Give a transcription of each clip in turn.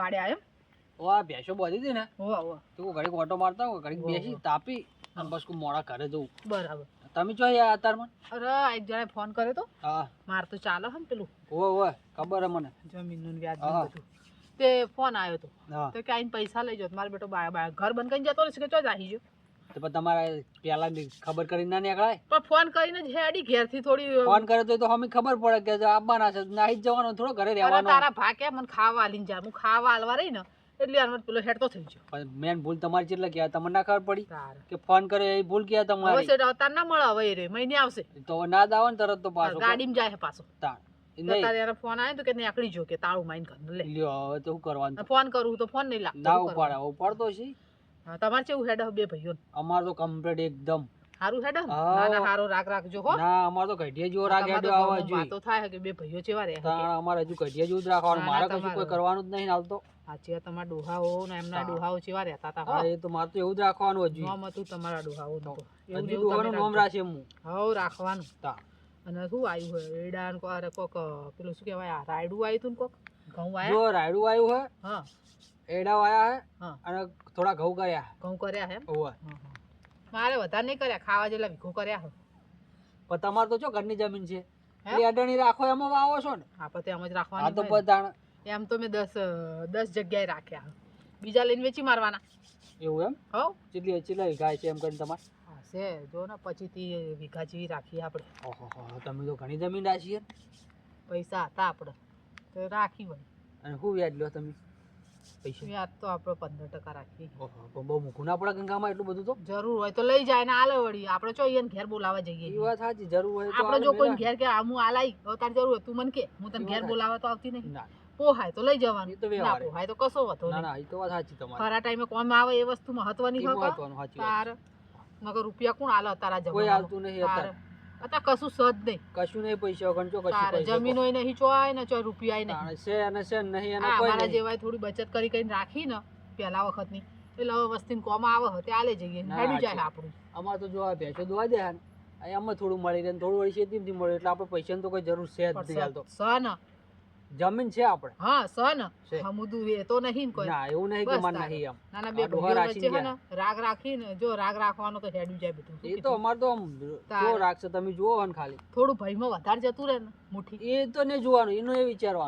વાડે આયો ઓ આ ભેંસો બાંધી હતી ને? ઓ ઓ તું ઘડીક ઓટો મારતા હો ઘડીક બેસી તાપી અને બસ મોડા ઘરે જવું. બરાબર. તમે જો યાર મને અરે એક જણાએ ફોન કર્યો તો. હા. માર તો ચાલે હમ પેલું. ઓ ઓ ખબર હે મને. જમીનનું વ્યાજ. બધું. તે ફોન આવ્યો તો. તો કે આઈને પૈસા લઈ જાઓ. મારો બેટો બાય બાય ઘર બંધ કરીને જતો રહેશે કે ચો જાહી ગયો? તો તમારે પેલા ખબર કરીને ના નીકળાય? પણ ફોન કરીને જ હેડી ઘેરથી થોડી ફોન કરે તો તો અમે ખબર પડે કે આવવાના છે. નાહી જવાનો થોડો ઘરે રહેવાનો. તારા ભાકે મને ખાવા આલીને જા. હું ખાવા આલવા રહી ને એટલે મને પેલો હેડતો થઈ ગયો. પણ મેન ભૂલ તમારી જેટલા કે તમને ના ખબર પડી કે ફોન કરે એ ભૂલ ક્યાં હવે તમારી સેટ અવતાર ના મળે હવે રે મહિને આવશે. તો ના દાવો ને તરત તો પાછો. ગાડીમાં જાય પાછો. તાર. ફોન આવ્યો તો કે નીકળી જો કે તાળું માઈન ઘર લે. લ્યો હવે તો શું કરવાનું? ફોન કરું તો ફોન નહીં લાગતો ના ઉપાડે ઉપાડતો છે હા, તમારે કેવું હેડ બે ભાઈઓ? અમાર તો કમ્પ્લીટ એકદમ. સારું હેડ ના ના સારો રાગ રાખજો હો. ના અમાર તો ઘડિયા જેવો રાગ હેડ આવવા જોઈએ. વાતો થાય કે બે ભાઈઓ છે વારે તાણ અમારે હજુ ઘડિયા જેવું જ રાખવાનું. મારે કશું કોઈ કરવાનું જ નહીં હાલતો. સાચી તમારા ડોહાઓ ને એમના હા. ડોહાઓ છે રહેતા હતા હા, એ તો મારે તો એવું જ રાખવાનું હજુ. નામ હતું તમારા ડોહાઓ તો. એવું ડોહાનું નામ રાખે હું હવ રાખવાનું. તા. અને શું આવ્યું હોય એડા ને કોક પેલું શું કહેવાય? રાયડું આવ્યું હતું ને કોક? ઘઉં આવ્યા રાયડું આવ્યું હે. હા. એડા વાયા હે હા. અને થોડા ઘઉં કર્યા ઘઉં કર્યા હે ઓવા હા, હા. મારે વધારે નહીં કર્યા ખાવા જેટલા ભીખું કર્યા હો. પણ તમારે તો જો ઘરની જમીન છે. એ અડણી રાખો એમાં વાવો છો ને. આપણે પછી એમ જ રાખવાના તો બધાણ એમ તો મેં દસ દસ જગ્યાએ રાખ્યા બીજા લઈને વેચી મારવાના. એવું એમ? હો? કેટલી કેટલા વીઘા છે એમ કરીને તમારે? હશે જો ને પછી થી વીઘા જેવી રાખીએ આપણે. ઓહો તમે તો ઘણી જમીન રાખી પૈસા હતા આપણે તો રાખી હોય. અને શું વ્યાજ લો તમે? વ્યાજ તો આપણે પંદર ટકા રાખીએ. બહુ મૂકું. ના પડે ગંગામાં એટલું બધું તો? જરૂર હોય તો લઈ જાય ને આલે વળી. આપણે ચો એને ઘેર બોલાવા જઈએ. એ વાત સાચી જરૂર હોય આપણે જો કોઈ ઘેર કે હું આલાઈ હવે તારે જરૂર હોય તું મને કે. હું તને ઘેર બોલાવા તો આવતી નહીં. પોહાય તો લઈ જવાનું. તો ના પોહાય તો કશો વાંધો ના ના એ તો વાત સાચી તમારી. ખરા ટાઈમે કોમ આવે એ વસ્તુ મહત્વની હોય તારે. નકર રૂપિયા કોણ આલે તારા કોઈ આવતું નહીં અત્યારે. અત્યારે કશું સદ નહીં. કશું નહીં પૈસા વગર જો કશું પૈસા જમીનો નહીં ચોય ને ચોય રૂપિયા નહીં. છે અને છે નહીં અને કોઈ મારા જેવાય થોડી બચત કરી કરીને રાખી ને પહેલા વખતની. એટલે હવે વસ્તીને કોમ આવે હતે આલે જઈએ. ના, હેડું જાય આપણું. અમારે તો જો આ ભેંસો દોવા દે ને આમાં થોડું મળી રહે થોડું વળી શેતી મળે એટલે આપણે પૈસાની તો કોઈ જરૂર છે જ નહીં હાલ તો સ ન. જમીન છે આપણે. હા સન ન. છે. એ તો નહીં કોઈ. ના એવું નહીં કે મન નહીં એમ. નાના બે આ ડોહા ભાઈઓ રાખીને વચ્ચે હે ને રાગ રાખીને જો રાગ રાખવાનો તો હેડું જાય બધું. એ તો અમાર તો જો રાખશે તમે જુઓ ને ખાલી. થોડું ભયમાં વધારે જતું રહે ને મુઠ્ઠી. એ તો નહીં જોવાનું એનું એ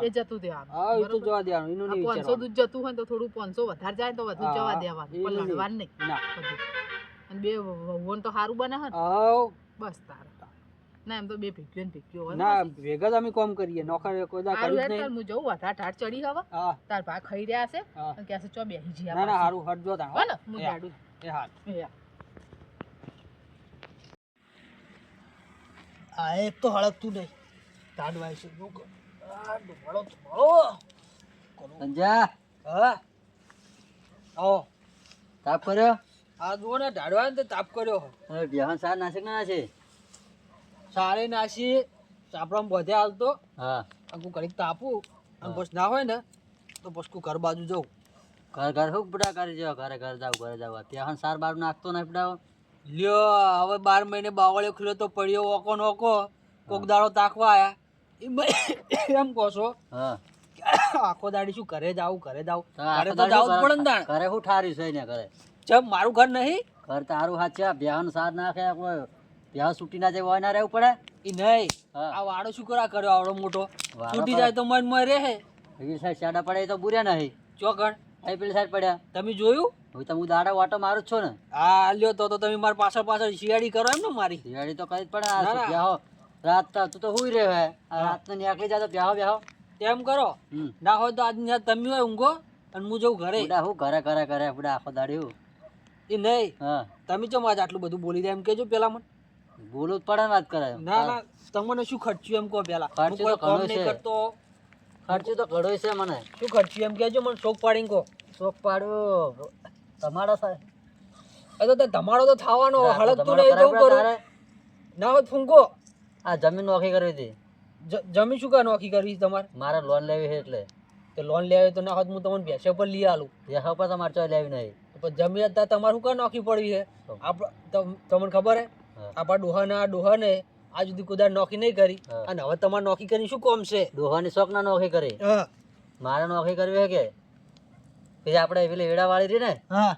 એ જતું દેવાનું. હા એ તો? જોવા દેવાનું એનું નહીં વિચારવાનું. દૂધ જતું હોય ને તો થોડું પાંચસો વધારે જાય તો વધુ જવા દેવાનું પણ લડવાનું નહીં. ના. અને બે વહુઓને તો સારું બને હે ને. બસ તારે. ના એમ તો બે ભેગ્યો ને ભેગ્યો હોય ના ભેગા જ અમે કોમ કરીએ નોકર કોઈ દા જ નહીં. હું જઉં વધારે ઠાઠ ચડી હવે. તાર ભા ખાઈ રહ્યા છે અને કહેશે ચો બેહી જી ના ના હારું હટ જો તાણ હો. ને હું. જાડું. એ હાલ આ એક તો હળકતું નહીં. તાડવાય છે જો આ ડોળો થોડો સંજા હા. આવો તાપ કર્યો? આ જુઓ ને ઢાડવાને તાપ કર્યો. હવે બિહાન સા નાસિક ના છે. સારે નાસી આપણા બધે હાલતો. હા. હું ઘડીક તાપું અને. પછી ના હોય ને તો પછી ઘર બાજુ જઉં. ઘર ઘર શું પડા કરી જાવ ઘરે ઘર જાવ ઘરે જાવ બિહાન સાર બાર નાખતો નહીં પડાવો. લ્યો હવે બાર મહિને બાવળિયો ખુલ્યો તો પડ્યો ઓકો નોકો કોક દાડો તાકવા આયા. એમ કહો છો. હા. આખો દાડી શું ઘરે જાવું ઘરે જાવું ઘરે તો જાવું પડે ને ઘરે શું ઠાર્યું છે ને ઘરે? ચમ મારું ઘર નહીં? ઘર તારું હાચ્યા છે સાર નાખે કોઈ બિહાન છૂટી ના જાય હોય ના રહેવું પડે? એ નહીં. હા. આ વાડો શું કરા કર્યો આવડો મોટો? છૂટી જાય તો મન મરે હે પેલી સાઈડ સાડા પડે તો બુર્યા નહીં. ચોકણ અહીં પેલી સાઈડ પડ્યા. તમે જોયું? હવે તમે દાડા વાટો મારો જ છું ને. આ લ્યો તો તો તમે મારા પાછળ પાછળ શિયાળી કરો એમ ને મારી. શિયાળી તો કઈ પડે. આ. બ્યાહો રાત તો તું હુઈ રહ્યો હે. હા. રાત ને નીકળી જાય તો બ્યાહો બ્યાહો તેમ કરો. ના હોય તો આજની રાત તમે હોય ઊંઘો અને હું જઉં ઘરે. હું ઘરે ઘરે ઘરે બુડા આખો દાડ્યું એ નહીં. હા. તમે ચમ આજ આટલું બધું બોલી રહ્યા એમ કેજો પેલા મને. બોલું પડે વાત કરે. ના ના તમને શું ખર્ચ્યું એમ કહો પેલા? ખર્ચો તો ઘણો છે. કરતો. ખર્ચો તો ઘણો છે મને. શું ખર્ચ્યું એમ કહેજો મને શોખ પાડીને કહો. શોખ પાડ્યો તમારા સાથે એ તો તે ધમાડો તો થવાનો હળકતું તમારો નહીં જવું કરું. ના હોત ફૂંકો. આ જમીન નોખી કરવી હતી. જમીન શું કા નોખી કરવી તમારે? મારે લોન લેવી છે એટલે. તો લોન લેવી તો ના હોત હું તમને ભેંસે પર લઈ આલું. તે પર તમારે મારે ચોય લેવી નહીં. પણ જમીન જમી તમારે શું કા નોખી પડવી છે? આપણે તમને ખબર હા. આપણા ડોહાને આ ડોહાને આ સુધી કુદાર નોકી નહીં કરી. અને હવે તમારે નોકી કરી શું કોમ છે? ડોહાની શોખ ના નોખી કરી. મારે નોખી કરવી હે કે? પછી આપણે પેલી એડાવાળી રહી ને? હા.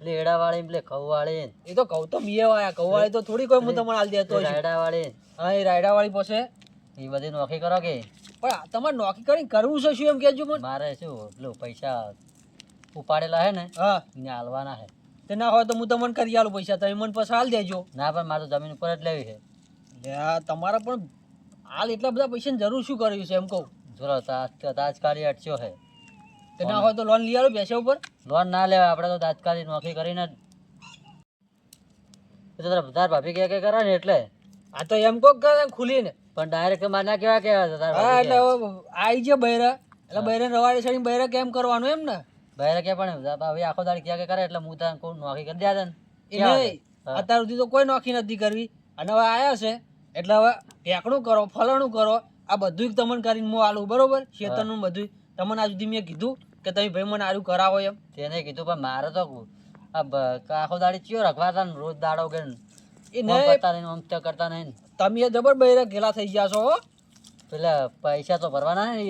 પેલી એડાવાળી પેલી ખવવાળી એ તો કહું તો મીએ વાયા કવાળી તો થોડી કોઈ હું તમને હાલ દેતો રાયડા રાયડાવાળી હા એ રાયડા વાળી પાસે એ બધી નોખી કરો કે? પણ તમારે નોકી કરીને કરવું છે શું એમ કેજો મને? મારે શું પેલું પૈસા ઉપાડેલા હે ને? હા. એને હાલવાના હે. તે ના હોય તો હું તમને કરી આલું પૈસા. તમે મને પછી હાલ દેજો. ના પણ મારે જમીન ઉપર જ લેવી છે. તમારા પણ હાલ એટલા બધા પૈસાની જરૂર શું કર્યું છે એમ કહું? જોરો તાજ- તાજકાલી અટસ્યો છે. તે ના હોય તો લોન લઈ આલો પૈસા ઉપર. લોન ના લેવાય આપણે તો તાજકાળી નોકરી કરીને જ. તો તારા ભાભી કે કે કરે ને એટલે. આ તો એમ કહો કરે ખુલીને. પણ ડાયરેક્ટ મારે ના કેવા કેવા એટલે આવી છે બૈરા. એટલે બૈરા રવાડે ચડીને બૈરા કેમ કરવાનું એમ ને? બહાર કે પણ હવે આખો દાડી ક્યાં કે કરે? એટલે હું તને કોઈ નોકરી કરી દે ને અત્યાર સુધી તો કોઈ નોખી નથી કરવી. અને હવે આયા છે એટલે હવે ટેકણું કરો ફલણું કરો આ બધું તમને કરીને હું આલું બરોબર? શેતરનું બધું તમને આ સુધી મેં કીધું કે તમે ભાઈ મને આરું કરાવો એમ. તેને કીધું પણ મારે તો આ આખો દાડી ચિયો રખવા હતા રોજ દાડો કે એ નહીં. કરતા નહીં કરતા નહીં તમે જબર બૈરા ઘેલા થઈ ગયા છો હો. પેલા પૈસા તો ભરવાના ને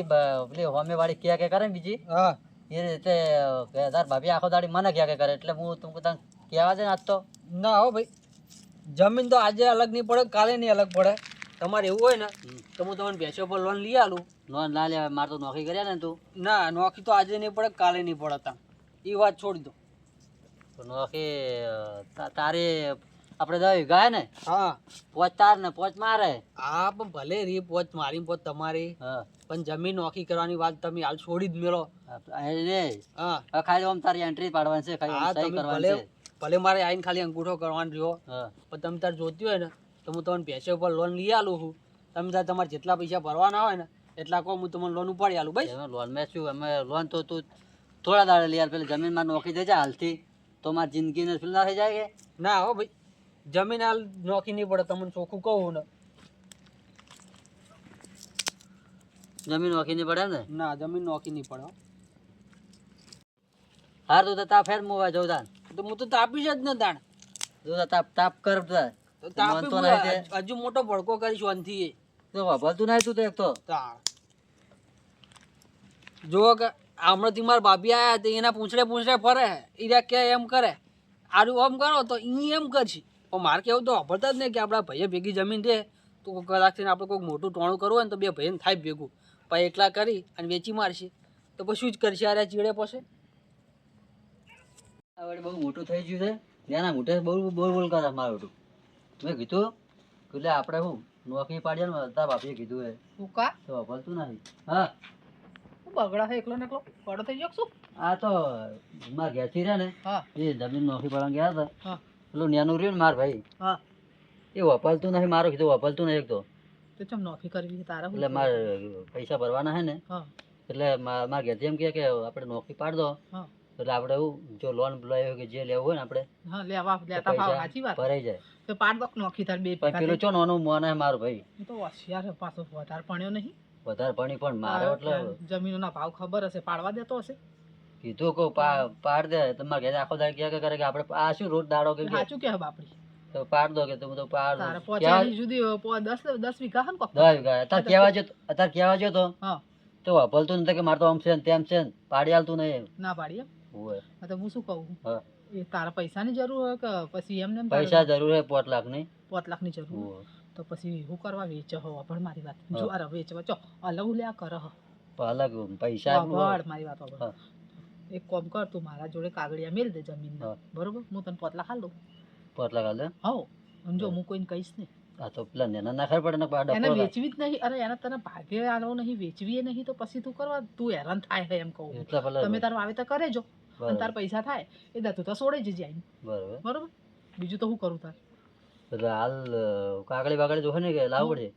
પેલી હોમે વાળી ક્યાં કે કરે ને બીજી? હા. એ રીતે કે તાર ભાભી આખો દાડી મને ક્યાં કે કરે? એટલે હું તું તને કહેવા છે ને આજ તો. ના હો ભાઈ. જમીન તો આજે અલગ નહીં પડે કાલે નહીં અલગ પડે. તમારે એવું હોય ને તો હું તમને ભેંસો પર લોન લઈ આલું. લોન ના લેવાય મારે તો નોકરી કર્યા ને તું. ના નોખી તો આજે નહીં પડે કાલે નહીં પડે તા એ વાત છોડી દો. તો નોકરી તારે આપણે દવા ગયા ને? હા. પોચ તાર ને પોચ મારે. હા પણ ભલે રી પોચ મારી પોચ તમારી. હા. પણ જમીન નોખી કરવાની વાત તમે હાલ છોડી જ રે હા. ખાલી આમ તારી એન્ટ્રી પાડવાની છે ખાલી સહી કરવાની ભલે છે. ભલે મારે આવીને ખાલી અંગૂઠો કરવાનો રહ્યો પણ તમે તાર જોતી હોય ને તો હું તમને ભેંસો ઉપર લોન લઈ આલું છું. તમે તાર તમારે જેટલા પૈસા ભરવાના હોય ને એટલા કહો હું તમને લોન ઉપાડી આલું ભાઈ લોન મેં શું અમે લોન તો તું થોડા દાડે લઈ પેલી જમીનમાં નોખી દેજે હાલથી. તો મારી જિંદગીને શું ના થઈ જાય કે? ના હો ભાઈ જમીન હાલ નોખી નહીં પડે તમને ચોખ્ખું કહું ને. જમીન નોખી નહીં પડે ને? ના જમીન નોખી નહીં પડે. હાર તો તાપ ફેર મોવા જવું તાન તો હું તો તાપી જ ને તાણ. જો તાપ તાપ કર તો તાપ તો. હજુ મોટો ભડકો કરીશ એ તો વાપરતું ના તું તો એક તો. જો કે હમણાંથી મારા ભાભી આયા તે એના પૂંછડે પૂંછડે ફરે. એ કે એમ કરે. આરું આમ કરો તો ઈ એમ કરશે. પણ મારે કેવું તો વાપરતા જ નહીં કે આપણા ભાઈએ ભેગી જમીન દે. તો કલાક કદાચ થઈને આપણે કોઈક મોટું ટોણું કરવું હોય ને તો બે ભાઈને થાય ભેગું. પછી એકલા કરી અને વેચી મારશે. તો પછી શું જ કરશે? અરે ચીડે પછી આ વળી બહુ મોટું થઈ ગયું છે. ત્યાંના મોટે બહુ બોલ બોલ કરે મારું હતું મેં કીધું એટલે આપણે હું નોકરી પાડીએ ને તારા બાપીએ કીધું એ શું કા? તો વાપરતું નથી. હા. બગડા છે એકલો ને એકલો. પડો થઈ ગયો શું? આ તો મારા ઘેરથી રહ્યા ને એ જમીન નોકરી પાડવા ગયા હતા. હા. પેલું ન્યાનું રહ્યું ને માર ભાઈ. હા. એ વપાલતું નથી મારું કીધું વપાલતું નહીં એક તો. તો ચમ નોકરી કરવી તારા એટલે મારે પૈસા ભરવાના છે ને. એટલે મા- મારા ઘેરથી એમ કે આપણે નોકરી પાડ દો. એટલે આપણે એવું જો લોન લેવી હોય કે જે લેવું હોય ને આપણે હા લેવા લેતા ભાવ સાચી વાત. ભરાઈ જાય. તો દોક નોખી તાર બે પણ પેલો ચો નાનું મોન મારો ભાઈ? તો હોશિયાર છે પાછો વધારે ભણ્યો નહીં. વધારે ભણી પણ મારે એટલે જમીનોના ભાવ ખબર હશે પાડવા દેતો હશે. કીધું કો પાડ દે તમારે ઘેર આખો દાડ ક્યાં કરે કે આપણે આ શું રોજ દાડો કે સાચું કે બાપડી. તો પાડ દો કે તું તો પાડ. તારે કહેવા- પહોંચાડી સુધી પો- દસ દસ વીઘા હે કો કોક? દસ વીઘા. અત્યારે કેવા જો અત્યારે કેવા જો તો હા. તો વાપરતું નથી કે મારે તો આમ છે ને તેમ છે ને પાડી આલતું નહીં. ના પાડી તો હું શું કહું? એ તારા પૈસાની જરૂર હોય કે પછી એમને પૈસા જરૂર હે પોત લાખની પોત લાખની જરૂર. તો પછી હું કરવા વેચ હો પણ મારી વાત. જો અરે વેચવા. ચો અલગ લ્યા કર હો. અલગ પૈસા બળ મારી વાત એક કોમ કર તું મારા જોડે કાગળિયા મેલ દે જમીન બરોબર? હું તને પોતલા લાખ આલ દઉં. પાંચ લાખ દે? હો. જો હું કોઈને કહીશ નહીં. આ તો પેલા નેના ના પડે ને પાડા એને વેચવી જ નહીં. અરે એને તને ભાગે આલો નહીં વેચવી નહીં તો પછી તું કરવા તું હેરાન થાય છે એમ કહું. તમે તાર વાવેતર કરે જો. અને તાર પૈસા થાય એ દા તું તો છોડે જ જાય બરોબર. બરોબર? બીજું તો હું કરું તાર? એટલે હાલ કાગળી કાકડી જો ને કે લાવવું પડે?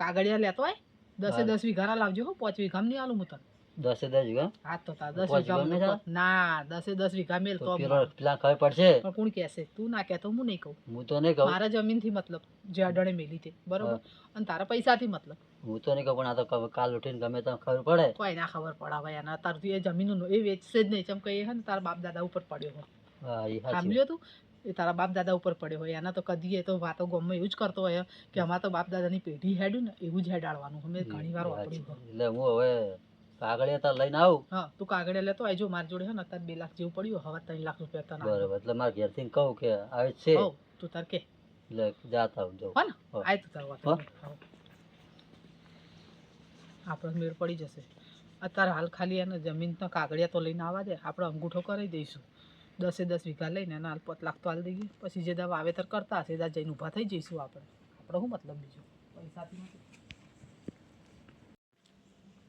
કાગળિયા લેતો હોય દસે. દસ વીઘા લાવજો હો પાંચ વીઘા નહીં આલું હું તને. દસે દસ વીઘા? હા તો તા દસ વીઘા ના દસે દસ વીઘા મેલ તો પેલા ખબર પડશે? પણ કોણ કહેશે? તું ના કહેતો હું નહીં કહું. હું તો નહીં કહું. મારા જમીનથી મતલબ જે અડણે મેલી તે બરોબર? અને તારા પૈસાથી મતલબ. હું તો નહીં કહું પણ આ તો કાલ ઉઠીને ગમે તો ખબર પડે. કોઈ ના ખબર પડાવે એના તાર તું એ જમીન એ વેચશે જ નહીં. ચમ કહીએ હે ને તારા બાપ દાદા ઉપર પડ્યો હોય. સાંભળ્યો તું? એ તારા બાપ દાદા ઉપર પડ્યો હોય. એના તો કદી એ તો વાતો ગમે એવું જ કરતો હોય. કે અમારા તો બાપ દાદાની પેઢી હેડ્યું ને એવું જ હેડાડવાનું. અમે ઘણી વાર વાપર્યું એટલે હું હવે કાગળિયા તાર લઈને આવું. હા તું કાગળિયા લેતો આવજો મારી જોડે હે ને અત્યારે બે લાખ જેવું પડ્યું હવે ત્રણ લાખ રૂપિયા તને બરાબર એટલે મારા ઘેરથી કહું કે આવે છે. તું તાર કે. લે જાતા આવું જાઉં. હો ને આય તું તાર વાત આપણો આપણે મેળ પડી જશે. અત્યારે હાલ ખાલી એને જમીનનો કાગળિયા તો લઈને આવવા દે આપણે અંગૂઠો કરી દઈશું. દસે દસ વીઘા લઈને એના હાલ પાંચ લાખ તો હાલ દઈએ. પછી જે દા વાવેતર કરતા હશે દા જઈને ઊભા થઈ જઈશું આપણે. આપણે શું મતલબ બીજું? પૈસાથી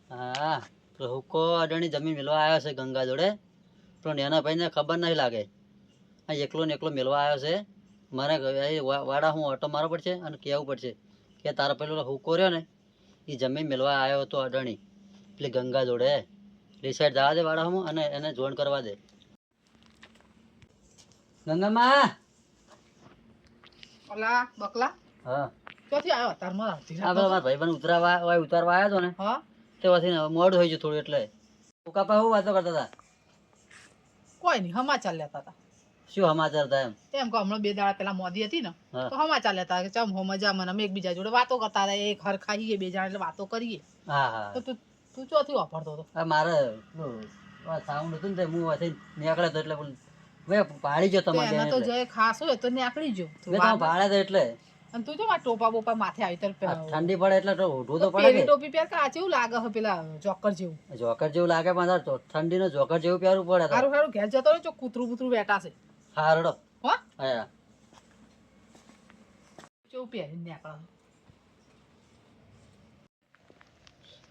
હા. હુકો અડાણી જમીન મેળવા આવ્યો છે ગંગા જોડે. પણ એના ભાઈને ખબર નહીં લાગે. આ એકલો ને એકલો મેળવા આવ્યો છે. મારે વાડા હું ઓટો મારવો પડશે અને કહેવું પડશે? કે તારા પેલો હુકો રહ્યો ને એ જમીન મેળવા આવ્યો હતો અડાણી. એટલે ગંગા જોડે. એ સાઈડ જવા દે વાડા હું અને એને જોઈન કરવા દે. ગંગામાં ઓલા બકલા. હા. ક્યાંથી આવ્યો? આવતી આ પેલા ઉતરાવા ઉતારવા આવ્યો હતો ને? હા. તે પછી ને મોડું થઈ ગયું થોડું એટલે. કાપા હું વાતો કરતા હતા? કોઈ નહીં સમાચાર લેતા હતા. શું સમાચાર હતા એમ? એમ કે હમણાં બે દાડા પેલા મોદી હતી ને તો સમાચાર લેતા કે ચમ હો મને અમે એકબીજા જોડે વાતો કરતા હતા એક હરખાઈએ બે જણા એટલે વાતો કરીએ. હા હા. તો તું તું ચોથી વાપરતો હતો. મારે સાઉન્ડ હતું ને તે હું વાથી નીકળ્યો તો એટલે મેં પાડી ગયો તમારે તો જે ખાસ હોય તો નીકળી જો તો એટલે. અને તું જો આ ટોપા બોપા માથે આવી તર ઠંડી પડે એટલે તો તો પડે પેલી ટોપી પહેર કે આ કેવું લાગે છે પેલા જોકર જેવું? જોકર જેવું લાગે પણ તો ઠંડી નો જોકર જેવું પહેરવું પડે તાર. સારું સારું ઘેર જતો રહે જો કૂતરું કૂતરું બેઠા છે હા રડો હો? હા. કેવું પહેરીને નીકળે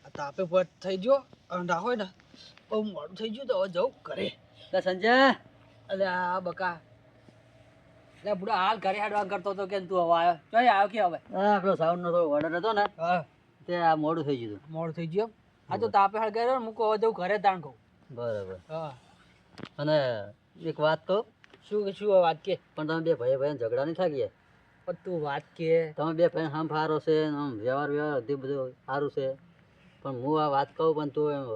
આ તાપે વટ થઈ ગયો અંડા હોય ને બહુ મોડું થઈ ગયું તો હવે જવું ઘરે. સંજય. અલ્યા આ બકા એટલે બુડો હાલ ઘરે હાડવા કરતો હતો કે તું હવે આવ્યો ચોય આવ્યો કે હવે? હા આપણો સાઉન્ડ નો થોડો ઓર્ડર હતો ને હા. તે આ મોડું થઈ ગયું મોડું થઈ ગયું? આ તો તાપે હાલ ગયો મૂકો હવે જવું ઘરે તાણ કહું. બરાબર. હા. અને એક વાત કહું? શું શું વાત કે? પણ તમે બે ભાઈ ભાઈ ઝઘડા નહીં થાકી પણ તું વાત કે. તમે બે ભાઈ હમ સારો છે આમ વ્યવહાર વ્યવહાર બધું બધું સારું છે. પણ હું આ વાત કહું પણ તું એમ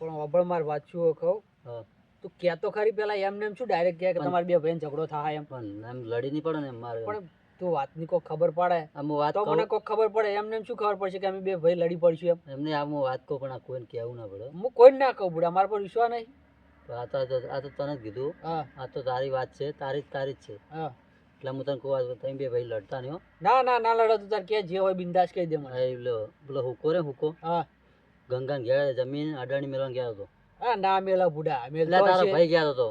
પણ અભળ માર વાત શું કહું? હા, તું કહેતો ખરી પેલા એમ ને એમ શું ડાયરેક્ટ કે તમારે બે ભાઈ ઝઘડો થાય એમ. પણ એમ લડી નહીં પડે ને મારે. પણ તું વાતની કોઈ ખબર પડે. આમ વાત તો મને કોઈ ખબર પડે. એમ શું ખબર પડશે કે અમે બે ભાઈ લડી પડશું એમ? એમને આમ હું વાત કહું પણ આ કોઈને કહેવું ના પડે. હું કોઈને ના કહું પડે અમારા પર વિશ્વાસ નહીં. તો આ તો આ તો તને જ કીધું. હા. આ તો તારી વાત છે તારી જ તારી જ છે. હા. એટલે હું તને કહું વાત તમે બે ભાઈ લડતા નહીં ના ના ના લડો તું તાર કે જે હોય બિંદાસ કહી દે મને. પેલો હુકો રે હુકો. હા. ગંગા ઘેર જમીન અડાણી મેળવા ગયા હતો. હા ના મેલા બુડા મેલા તારો ભાઈ ગયા તો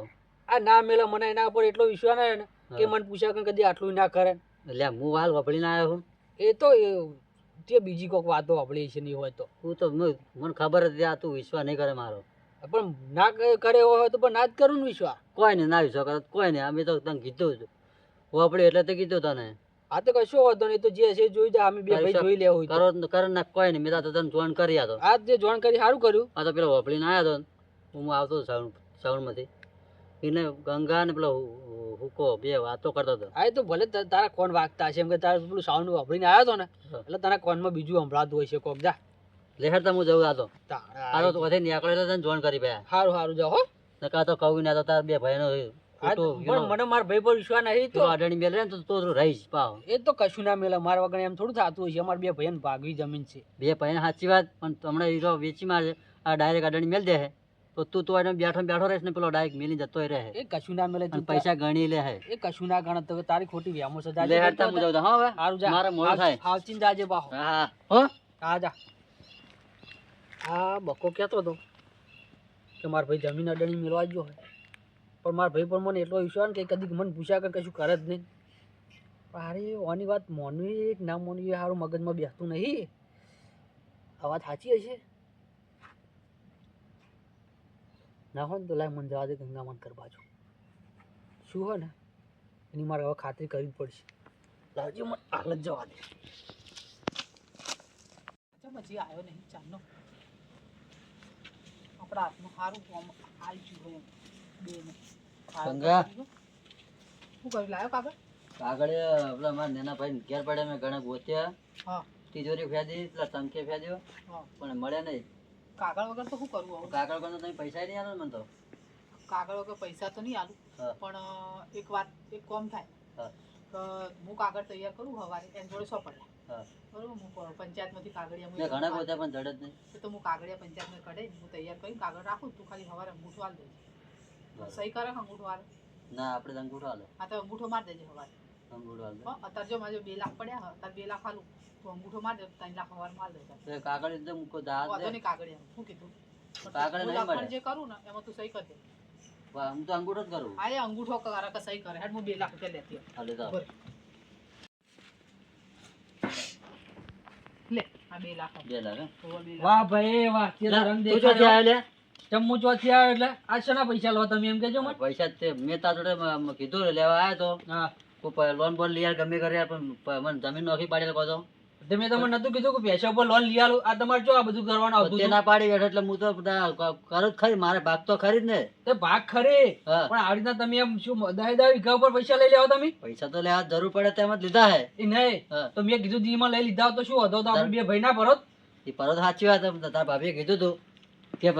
આ ના મેલા મને એના ઉપર એટલો વિશ્વાસ ના ને કે. મને પૂછ્યા કે કદી આટલું ના કરે. એટલે હું હાલ વપડીને આવ્યો એ તો તે બીજી કોઈક વાતો આપણી છે નહીં હોય તો. હું તો મને ખબર હતી આ તું વિશ્વાસ નહીં કરે મારો. પણ ના કરે હોય તો પણ ના જ કરું ને વિશ્વાસ. કોઈ નહીં ના વિશ્વાસ કરે કોઈ નહીં અમે તો તને કીધું જ. વપડી એટલે તો કીધું તને. આ તો કશો હોતો નહીં તો જે છે જોઈ જાય અમે બે ભાઈ જોઈ લેવું કરો તો. કરે ના કોઈ નહીં મેં તો તને જોઈન કરી હતો આ જે જોઈન કરી સારું કર્યું. આ તો પેલો વપડીને આવ્યા હતો હું આવતો શ્રાવણ શ્રાવણમાંથી એને ગંગા ને પેલો હુકો બે વાતો કરતો હતો. આ તો ભલે તારા કોણ વાગતા હશે એમ કે તારા પેલું સાઉન્ડ વાપરીને આવ્યો હતો ને એટલે તારા કોનમાં બીજું સંભળાતું હોય છે કોક જા. લેહડતા હું જવું આતો તારા તો વધે નીકળે તો જોઈન કરી પાયા. સારું સારું જાઓ હો. ને કાં તો કહું ના તો તાર બે ભાઈનો પણ મને મારા ભાઈ પર વિશ્વાસ નહીં તો. અડાણી મેલે તો તો રહીશ પાવ. એ તો કશું ના મેલે મારા વગર એમ થોડું થતું હોય છે. અમારા બે ભાઈને ભાગવી જમીન છે. બે ભાઈને સાચી વાત પણ તમને વેચી માં આ ડાયરેક્ટ અડાણી મેલ દે તો તું તો એને બેઠો બેઠો રહેશ ને પેલો ડાયરેક્ટ મેલી જતો રહે. એ કશું ના મેલે તું પૈસા ગણી લે હે. એ કશું ના ગણ તો તારી ખોટી વ્યામો સજા લે હરતા હું હા હવે. સારું જા. મારે મોડું થાય. હાવચીન જાજે બાહો. હા હા. હો. હા જા. આ બકો કહેતો તો કે માર ભાઈ જમીન અડણી મેળવા ગયો હે પણ મારા ભાઈ પણ મને એટલો વિશ્વાસ કે કદી મને પૂછ્યા કે કશું કરે જ નહીં. અરે ઓની વાત મોનવી ના મોનવી હારું મગજમાં બેસતું નહીં. આ વાત સાચી હશે? ના હોય ને તો લાય મને જવા દે ગંગા મન કર બાજુ. શું હોય ને? એની મારે હવે ખાતરી કરવી પડશે. લાવજો મને હાલ જ જવા દે. મજી પછી આવ્યો નહીં ચાલનો. આપણા હાથમાં સારું કોમ આવી ગયું હોય બે ગંગા. શું કર્યું? લાવ્યો કાગળ? આગળ પેલા મારા નેના ભાઈ ઘેર પડ્યા મેં ઘણા ગોત્યા. હા. તિજોરી ફેંદી પેલા ટંકે ફેંદ્યો. પણ મળે નહીં. કાગળ વગર તો શું કરવું હવે? કાગળ વગર તમે પૈસા નહીં આલો મને તો? કાગળ વગર પૈસા તો નહીં આલું પણ એક વાત એક કોમ થાય. હું. કાગળ તૈયાર કરું સવારે એમ જોડે સો બરોબર? હું પંચાયતમાંથી કાગળિયા ઘણા બધા પણ જડત નહીં. તો હું કાગળિયા પંચાયતમાં કઢાઈ હું તૈયાર કરી કાગળ રાખું તું ખાલી સવારે અંગૂઠો આલ દેજે. સહી કરે અંગૂઠો આલે? ના આપણે અંગૂઠો હાલે હા તો અંગૂઠો મારી દેજે સવારે અંગૂઠો હાલે હો, અત્યારે જો મારે બે લાખ પડ્યા હોય, બે લાખ આલું તો અંગૂઠો માર દે ત્રણ લાખ સવારે માર દેજે કાગળ એકદમ મૂકો દાળ દે. નહીં શું કીધું? કાગળ નહીં મળે. જે કરું ને એમાં તું સહી કરી દે. હું તો અંગૂઠો જ કરું. આ અંગૂઠો કરે કે સહી કરે. હેડ હું બે લાખ રૂપિયા લેતી હાલે તો લે આ બે લાખ બે લાખ હે? ઓવર બે લાખ. વાહ ભાઈ વાહ કેવો રંગ તું ચોથી લે? જમ્મુ ચોથી આવ્યો એટલે આ શેના પૈસા લો તમે એમ કેજો મને. પૈસા તે મેં તા જોડે કીધું લેવા આવ્યો તો. હા. કોઈ લોન બોન લઈ આવ ગમે કરે યાર, પણ મને જમીન નોખી પાડેલ કહો તો તમે તમને નતું કીધું કે પૈસા ઉપર લોન લઈ આલું. આ તમારે જો આ બધું કરવાનું આવતું તે ના પાડી બેઠો એટલે હું તો કરું જ ખરી મારે ભાગ તો ખરી જ ને. તે ભાગ ખરી. પણ આવી રીતના તમે એમ શું દહે દહે વીઘા ઉપર પૈસા લઈ લેવા તમે? પૈસા તો લેવા જરૂર પડે તેમ જ લીધા હે. એ નહીં. તો મેં કીધું દીમાં લઈ લીધા તો શું હતો તો આપણે બે ભાઈ ના પરત? એ પરત સાચી વાત તારા ભાભીએ કીધું તું. કે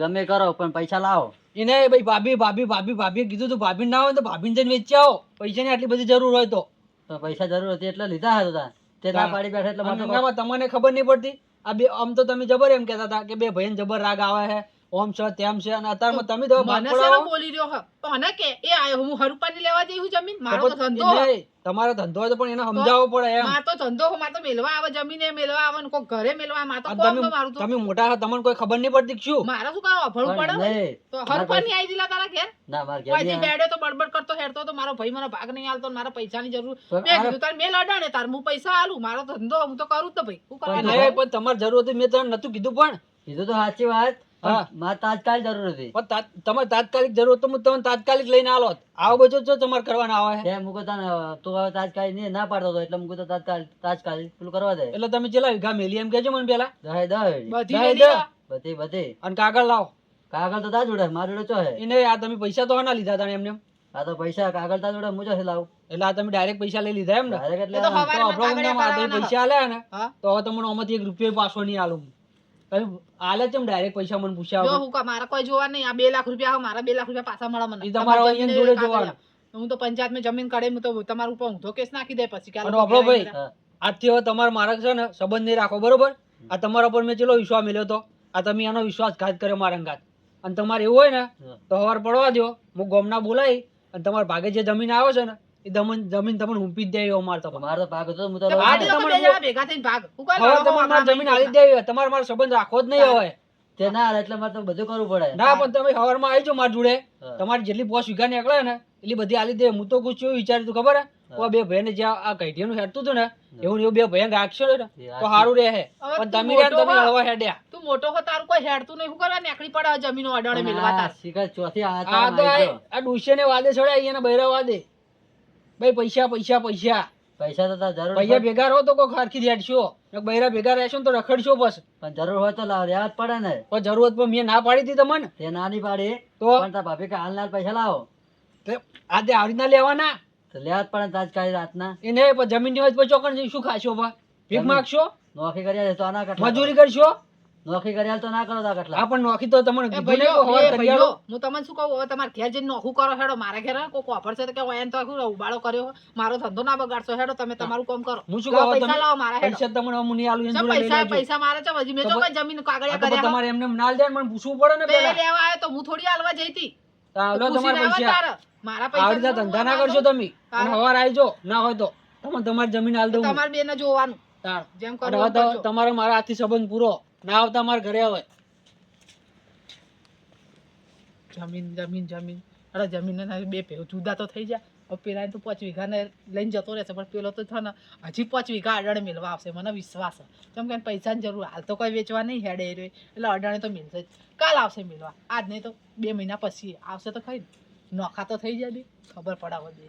ગમે કરો પણ પૈસા લાવો. એને ભાઈ ભાભી ભાભી ભાભી ભાભી કીધું તું ભાભી ના હોય તો ભાભી જઈને વેચી આવો. પૈસાની આટલી બધી જરૂર હોય તો. તો પૈસા જરૂર હતી એટલે લીધા હતા. તે. ના પાડી બેઠા એટલે તમને ખબર નહીં પડતી? આ બે આમ તો તમે જબર એમ કહેતા હતા કે બે ભાઈ જબર રાગ આવે છે ઓમ છે તેમ છે અને અત્યારમાં તમે તો બોલી રહ્યો હે? અને કે? એ આયો હું હરુપાની લેવા જઈ હું જમીન? મારો તો તો ધંધો તમારો ધંધો તો પણ એને સમજાવવો પડે એમ. મારો ધંધો હો મારે મેલવા આવે જમીને મેલવા આવે ને કોઈ ઘરે મેલવા તો અને કોમ મારું તો. તમે મોટા છો તમને કોઈ ખબર નહીં પડતી શું? મારે શું કામ અભળું પડે પડે હર તો હરુપાની આવી દીલા તારા ઘેર? ના માર ઘેર કોઈ બેડે તો બડબડ કરતો હેડતો તો મારો ભાઈ મને ભાગ નહીં આલતો મારા મારે પૈસાની જરૂર. મેં કીધું તાર મેલ અડાણે તાર હું પૈસા આલું મારો ધંધો હું તો કરું જ તો ભાઈ. હું. કરવા પણ તમારે જરૂર હતી મેં તને નતું કીધું પણ. કીધું તો સાચી વાત. પણ મારે તાત્કાલિક જરૂર હતી. પણ તમારે તાત્કાલિક જરૂર તો હું તમને તાત્કાલિક લઈને આલો. આવો બધો જો તમારે કરવાના આવે. છે. તે તને તું હવે તાત્કાલિક નહીં ના પાડતો હતો એટલે મૂકો તો તાત્કાલિક તાત્કાલિક પેલું કરવા દે. એટલે તમે ચેલા વીઘા મેલી એમ કેજો મને પેલા. દહે દહે. બધી દઈ મેલી દે. વા. બધી બધી. અને કાગળ લાવો. કાગળ તો તાજ જોડે મારા જોડે ચો હે એને આ તમે પૈસા તો ના લીધા હતા એમને એમ. આ તો પૈસા કાગળ તા જોડે મુજો લાવ. એટલે આ તમે ડાયરેક્ટ પૈસા લઈ લીધા એમ ને એટલે તો તો પૈસા આલ્યા ને તો હવે તમને આમાંથી એક રૂપિયો પાછો નહીં આલું આલે ચમ ડાયરેક્ટ પૈસા મને પૂછ્યા જો? હું કહું, કોઈ જોવા નહીં. આ બે લાખ રૂપિયા મારા બે લાખ રૂપિયા પાછા મળે મને. ઈ અહીંયા જોડે જોવાનું. હું તો પંચાયતમાં જમીન કાઢે હું તો તમારા ઉપર ઊંધો કેસ નાખી દે પછી. કે આ અને આપણો ભાઈ આજથી હવે તમારે મારા છે ને સંબંધ નહીં રાખો બરોબર? આ તમારા પર મેં ચેલો વિશ્વાસ મેળ્યો તો. આ તમે એનો વિશ્વાસઘાત કર્યો મારા અંગાત. અને તમારે એવું હોય ને. તો હવાર પડવા દો હું ગોમના બોલાવી અને તમારા ભાગે જે જમીન આવ્યો છે ને એ જમીન જમીન તમને હુંપી દે એવો મારે તો. તો મારો તો ભાગ હતો. હું તો ને. દો તો બે જણા ભેગા થઈને ભાગ. હવે તમારે મારી જમીન હાલી દે તમારે મારો સંબંધ રાખો જ નહીં હવે તે ના એટલે મારે તો બધું કરવું પડે. ના પણ તમે સવારમાં આવી જાઓ મારી જોડે. તમારી જેટલી પોસ વીઘા નીકળે ને એટલી બધી આલી દે હું તો કુછ શું વિચાર્યું તું ખબર હે? બે ભાઈને જ્યાં આ કઢિયાનું હેડતું હતું ને એવું ને એવું બે ભાઈ રાખશો ને તો સારું રહે. પણ તમે રહ્યા તમે. હળવા હેડ્યા. તું મોટો હો તારું કોઈ હેડતું નહીં. શું કરવા નેકડી પડે જમીનો અડાડે પણ તાર. શિકાર ચોથી આ આ તો આ. ડુસે ને વાદે છોડ્યા અહીંયા બૈરા વાદે. ભાઈ પૈસા પૈસા પૈસા. પૈસા તો જરૂર પૈસા ભેગા રહો તો કોઈ ખારખી દેડશો બૈરા ભેગા રહેશો તો રખડશો બસ. પણ જરૂર હોય તો લાવ જ પડે ને. પણ જરૂરત પણ મેં ના પાડી હતી તમને. તે ના નહીં પાડી. તો? પણ તાર ભાભી કે હાલ ના પૈસા લાવો. આજે આવી રીતના લેવાના. તો લેવા જ પડે તાજ કાલે રાતના. એને પણ જમીન હોય પછી ચોકણ શું ખાશો બા ભીખ માગશો? નોકરી કરી તો આના મજૂરી કરશો? કરો. કર્યા તો ના કરો તા કટલા? આ પણ નોખી તો તમને કીધું ભાઈઓ, નહીં કે એ હવાર કરી ભાઈઓ, આલો. હું તમને શું કહું? હવે તમારે ઘેર જઈને નોખું કરો હેડો. મારા ઘેર કોક વાપરશે તો કે ઓય તો આખું ઉબાળો કર્યો મારો ધંધો ના બગાડશો હેડો તમે તમારું કામ કરો. હું શું કહું? પૈસા લાવો મારા હેડો. પૈસા તમને હું નહીં આલું એની પૈસા પૈસા મારે છે? હજી મેં તો કઈ જમીન કાગળિયા કર્યા તમારે એમને એમ ના જાય મને પૂછવું પડે ને પેલા. લેવા આવ્યો તો હું થોડી આલવા જઈ હતી. તો આ લો પૂછીને તમારા પૈસા. મારા પૈસા રીતે ધંધા ના કરશો તમે. અને હવાર આવજો ના હોય તો. તમે તમારી જમીન હાલ દઉં. તમારે બેને જોવાનું. તાર. જેમ કરો. તમારે મારા હાથથી સંબંધ પૂરો. ના આવતા મારા ઘરે આવે. જમીન જમીન જમીન. અરે જમીન બે ભેગો જુદા તો થઈ જાય પેલા તો પાંચ વીઘા ને લઈને જતો રહેશે, પણ પેલો તો ને, હજી પાંચ વીઘા અડાણે મેળવા આવશે, મને વિશ્વાસ કેમ કે પૈસાની જરૂર, હાલ તો કોઈ વેચવા નહીં હેડે રહ્યો. એટલે અડાણે તો મિલશે જ. કાલ આવશે મેળવા. આજ નહીં તો બે મહિના પછી આવશે તો ખરી નોખા તો થઈ જાય ખબર પડાવો બે